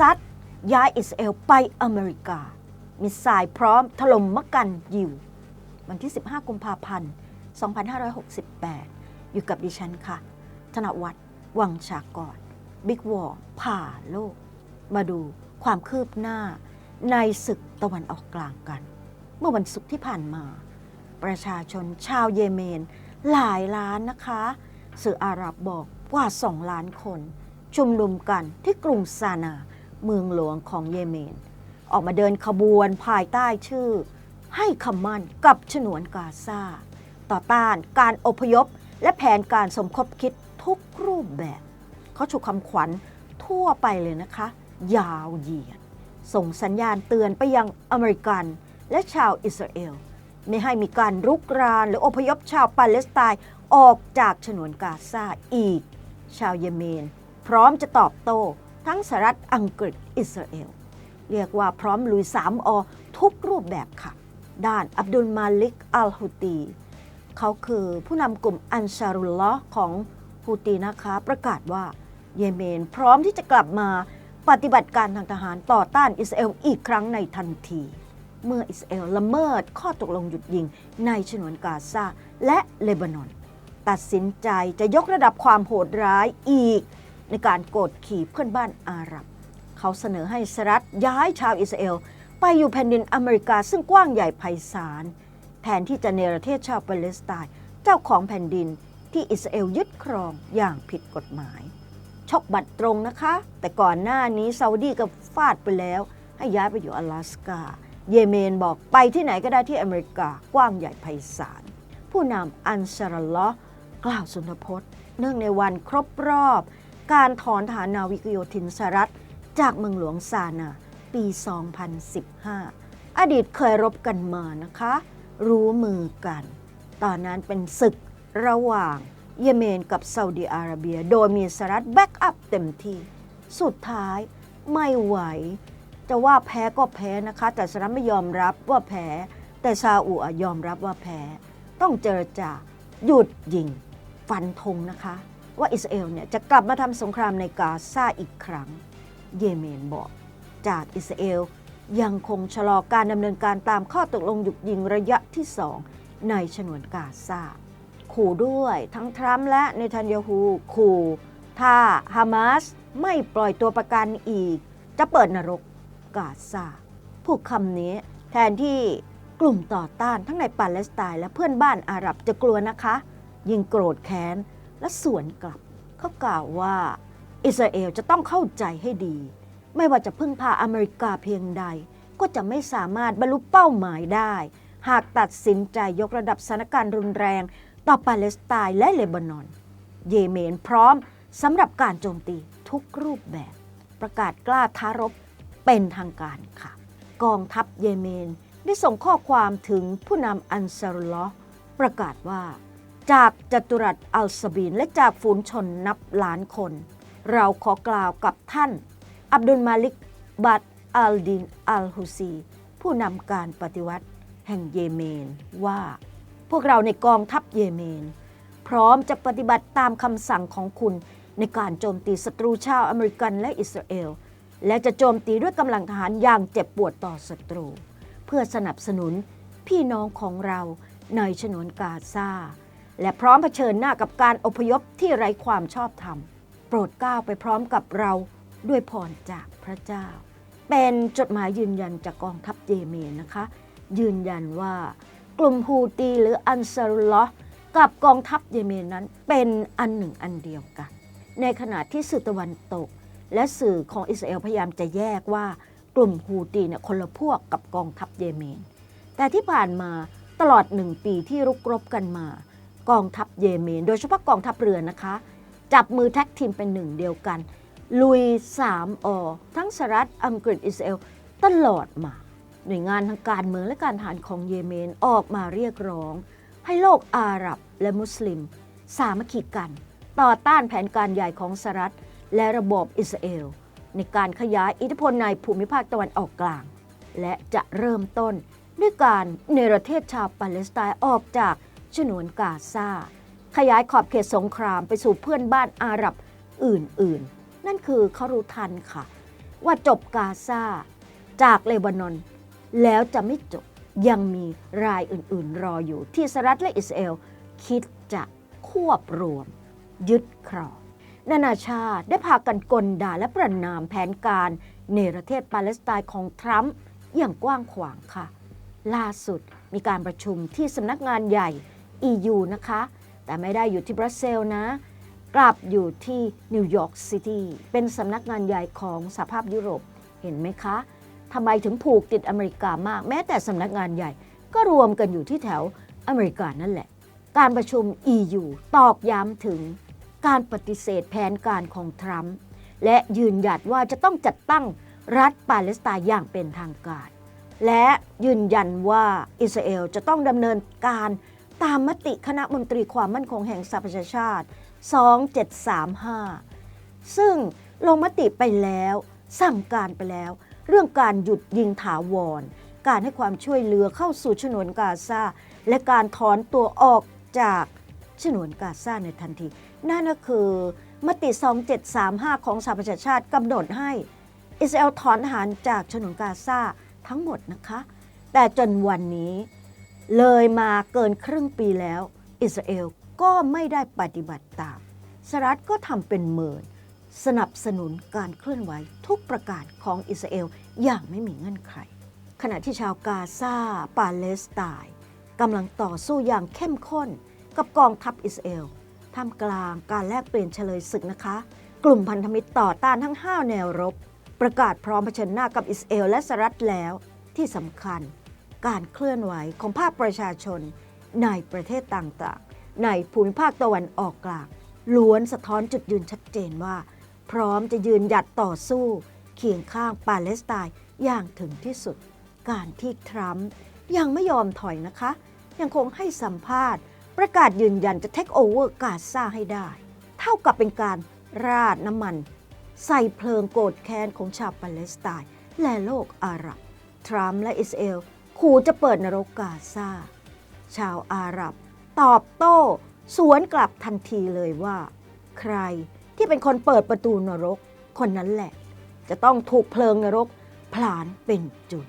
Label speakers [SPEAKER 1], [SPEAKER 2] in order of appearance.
[SPEAKER 1] ซัดย้ายอิสราเอลไปอเมริกา มิสไซล์พร้อมถล่มมักกันยิว วันที่ 15 กุมภาพันธ์ 2568 อยู่กับดิฉันค่ะ ธนวัฒน์วังชากรบิ๊กวอร์ผ่าโลก มาดูความคืบหน้าในศึกตะวันออกกลางกัน เมื่อวันศุกร์ที่ผ่านมา ประชาชนชาวเยเมน หลายล้านนะคะ สื่ออาหรับบอกกว่า 2 ล้านคน ชุมนุมกันที่กรุงซานา เมืองหลวงของเยเมน ออกมาเดินขบวนภายใต้ชื่อ ให้คำมั่นกับฉนวนกาซาต่อต้านการอพยพและแผนการสมคบคิดทุกรูปแบบ เขาชูคำขวัญทั่วไปเลยนะคะ ยาวเหยียด ส่งสัญญาณเตือนไปยังอเมริกันและชาวอิสราเอล ไม่ให้มีการรุกรานหรืออพยพชาวปาเลสไตน์ออกจากฉนวนกาซาอีก ชาวเยเมน พร้อมจะตอบโต้ ทั้งสหรัฐอังกฤษอิสราเอล เรียกว่าพร้อมลุย 3 อ ทุกรูปแบบค่ะ ด้านอับดุลมาลิกอัลฮุตี เขาคือผู้นำกลุ่มอันซารุลลอของฮูตีนะคะประกาศว่าเยเมนพร้อมที่จะกลับมาปฏิบัติการทางทหารต่อต้านอิสราเอลอีกครั้งในทันที เมื่ออิสราเอลละเมิดข้อตกลงหยุดยิงในฉนวนกาซาและเลบานอน ตัดสินใจจะยกระดับความโหดร้ายอีก ในการกดขี่เพื่อนบ้านอาหรับ เขาเสนอให้สหรัฐย้ายชาวอิสราเอล ไปอยู่แผ่นดินอเมริกาซึ่งกว้างใหญ่ไพศาล แทนที่จะเนรเทศชาวปาเลสไตน์เจ้าของแผ่นดินที่อิสราเอลยึดครองอย่างผิดกฎหมาย ชกบัตรตรงนะคะ แต่ก่อนหน้านี้ซาอุดีก็ฟาดไปแล้ว ให้ย้ายไปอยู่อลาสกา เยเมนบอกไปที่ไหนก็ได้ที่อเมริกากว้างใหญ่ไพศาล ผู้นำอันซารลลอกล่าวสุนทรพจน์ เนื่องในวันครบรอบ การถอนฐานนาวิกโยธินสหรัฐ จากเมืองหลวงซานา ปี 2015 อดีตเคยรบกันมานะคะ รู้มือกัน ตอนนั้นเป็นศึกระหว่างเยเมนกับซาอุดีอาระเบีย โดยมีสหรัฐแบ็กอัพเต็มที่ สุดท้ายไม่ไหว จะว่าแพ้ก็แพ้นะคะ แต่สหรัฐไม่ยอมรับว่าแพ้ แต่ซาอุอะยอมรับว่าแพ้ ต้องเจรจาหยุดยิง ฟันธงนะคะ ว่าอิสราเอลเนี่ยจะกลับมาทำสงครามในกาซาอีกครั้ง เยเมนบอก จากอิสราเอลยังคงชะลอการดำเนินการตามข้อตกลงหยุดยิงระยะที่สองในฉนวนกาซาขู่ด้วยทั้งทรัมป์และเนทันยาฮูขู่ถ้าฮามาสไม่ปล่อยตัวประกันอีก จะเปิดนรกกาซาพูดคำนี้แทนที่กลุ่มต่อต้านทั้งในปาเลสไตน์และเพื่อนบ้านอาหรับจะกลัวนะคะ ยิ่งโกรธแค้น และสวนกลับเขากล่าวว่า อิสราเอลจะต้องเข้าใจให้ดี ไม่ว่าจะพึ่งพาอเมริกาเพียงใด ก็จะไม่สามารถบรรลุเป้าหมายได้ หากตัดสินใจยกระดับสถานการณ์รุนแรงต่อปาเลสไตน์และเลบานอน เยเมนพร้อมสำหรับการโจมตีทุกรูปแบบ ประกาศกล้าท้ารบเป็นทางการค่ะ กองทัพเยเมนได้ส่งข้อความถึงผู้นำอันซารุลลอฮ์ประกาศว่า จากจัตุรัสอัลสบีนและจากฝูนชนนับล้านคน เราขอกล่าวกับท่าน อับดุลมาลิกบัตอัลดินอัลฮุซี ผู้นำการปฏิวัติ แห่งเยเมนว่า พวกเราในกองทัพเยเมน พร้อมจะปฏิบัติตามคำสั่งของคุณในการโจมตีศัตรูชาวอเมริกันและอิสราเอล และจะโจมตีด้วยกำลังทหารอย่างเจ็บปวดต่อศัตรู เพื่อสนับสนุนพี่น้องของเราในฉนวนกาซา และพร้อมเผชิญหน้ากับการอพยพที่ไร้ความชอบธรรม โปรดเกล้าไปพร้อมกับเราด้วยพรจากพระเจ้า เป็นจดหมายยืนยันจากกองทัพเยเมนนะคะ ยืนยันว่ากลุ่มฮูตีหรืออันซารุลลอฮ์กับกองทัพเยเมนนั้นเป็นอันหนึ่งอันเดียวกัน ในขณะที่สื่อตะวันตก และสื่อของอิสราเอลพยายามจะแยกว่ากลุ่มฮูตีเนี่ยคนละพวกกับกองทัพเยเมน แต่ที่ผ่านมาตลอดหนึ่งปีที่รุกรบกันมา กองทัพเยเมน โดยเฉพาะกองทัพเรือนะคะ จับมือแท็กทีมเป็นหนึ่งเดียวกัน ลุย 3อทั้งสหรัฐอังกฤษอิสราเอลตลอดมา หน่วยงานทางการเมืองและการทหารของเยเมนออกมาเรียกร้อง ให้โลกอาหรับและมุสลิม สามัคคีกัน ต่อต้านแผนการใหญ่ของสหรัฐและระบบอิสราเอล ในการขยายอิทธิพลในภูมิภาคตะวันออกกลาง และจะเริ่มต้นด้วยการเนรเทศชาวปาเลสไตน์ออกจาก ฉนวนกาซา ขยายขอบเขตสงครามไปสู่เพื่อนบ้านอาหรับอื่นๆ นั่นคือเขารู้ทันค่ะ ว่าจบกาซาจากเลบานอน แล้วจะไม่จบยังมีรายอื่นๆ รออยู่ที่สหรัฐและอิสราเอลคิดจะควบรวม ยึดครองนานาชาติได้พากันกลด่าและประนามแผนการเนประเทศปาเลสไตน์ของทรัมป์อย่างกว้างขวางค่ะ ล่าสุดมีการประชุมที่สำนักงานใหญ่ EU นะคะ แต่ไม่ได้อยู่ที่บรัสเซลนะ กลับอยู่ที่นิวยอร์กซิตี้เป็นสำนักงานใหญ่ของสหภาพยุโรปเห็นไหมคะทำไมถึงผูกติดอเมริกามาก แม้แต่สำนักงานใหญ่ก็รวมกันอยู่ที่แถวอเมริกานั่นแหละ การประชุม EU ตอกย้ำถึงการปฏิเสธแผนการของทรัมป์และยืนหยัดว่าจะต้องจัดตั้งรัฐปาเลสไตน์อย่างเป็นทางการ และยืนยันว่าอิสราเอลจะต้องดำเนินการ ตามมติคณะมนตรีความมั่นคงแห่งสหประชาชาติ 2735 ซึ่งลงมติไปแล้วสั่งการไปแล้ว เรื่องการหยุดยิงถาวร การให้ความช่วยเหลือเข้าสู่ฉนวนกาซาและการถอนตัวออกจากฉนวนกาซาในทันที นั่นก็คือมติ 2735 ของสหประชาชาติกำหนดให้อิสราเอลถอนทหารจากฉนวนกาซาทั้งหมดนะคะ แต่จนวันนี้ เลยมาเกินครึ่งปีแล้ว อิสราเอลก็ไม่ได้ปฏิบัติตามสหรัฐก็ทำเป็นเมิน สนับสนุนการเคลื่อนไหวทุกประการของอิสราเอลอย่างไม่มีเงื่อนไข ขณะที่ชาวกาซาปาเลสไตน์กำลังต่อสู้อย่างเข้มข้นกับกองทัพอิสราเอลท่ามกลางการแลกเปลี่ยนเฉลยศึกนะคะ กลุ่มพันธมิตรต่อต้านทั้ง 5 แนวรบ ประกาศพร้อมเผชิญหน้ากับอิสราเอลและสหรัฐแล้วที่สำคัญ การเคลื่อนไหวของภาคประชาชนในประเทศต่างๆ ในภูมิภาคตะวันออกกลางล้วนสะท้อนจุดยืนชัดเจนว่า พร้อมจะยืนหยัดต่อสู้เคียงข้างปาเลสไตน์อย่างถึงที่สุด การที่ทรัมป์ยังไม่ยอมถอยนะคะ ยังคงให้สัมภาษณ์ ประกาศยืนยันจะเทคโอเวอร์กาซาให้ได้ เท่ากับเป็นการราดน้ำมัน ใส่เพลิงโกรธแค้นของชาวปาเลสไตน์และโลกอาหรับ ทรัมป์และอิสราเอล ขู่จะเปิดนรกกาซาชาวอาหรับ ตอบโต้ สวนกลับทันทีเลยว่า ใครที่เป็นคนเปิดประตูนรก คนนั้นแหละ จะต้องถูกเพลิงนรกผลานเป็นจุด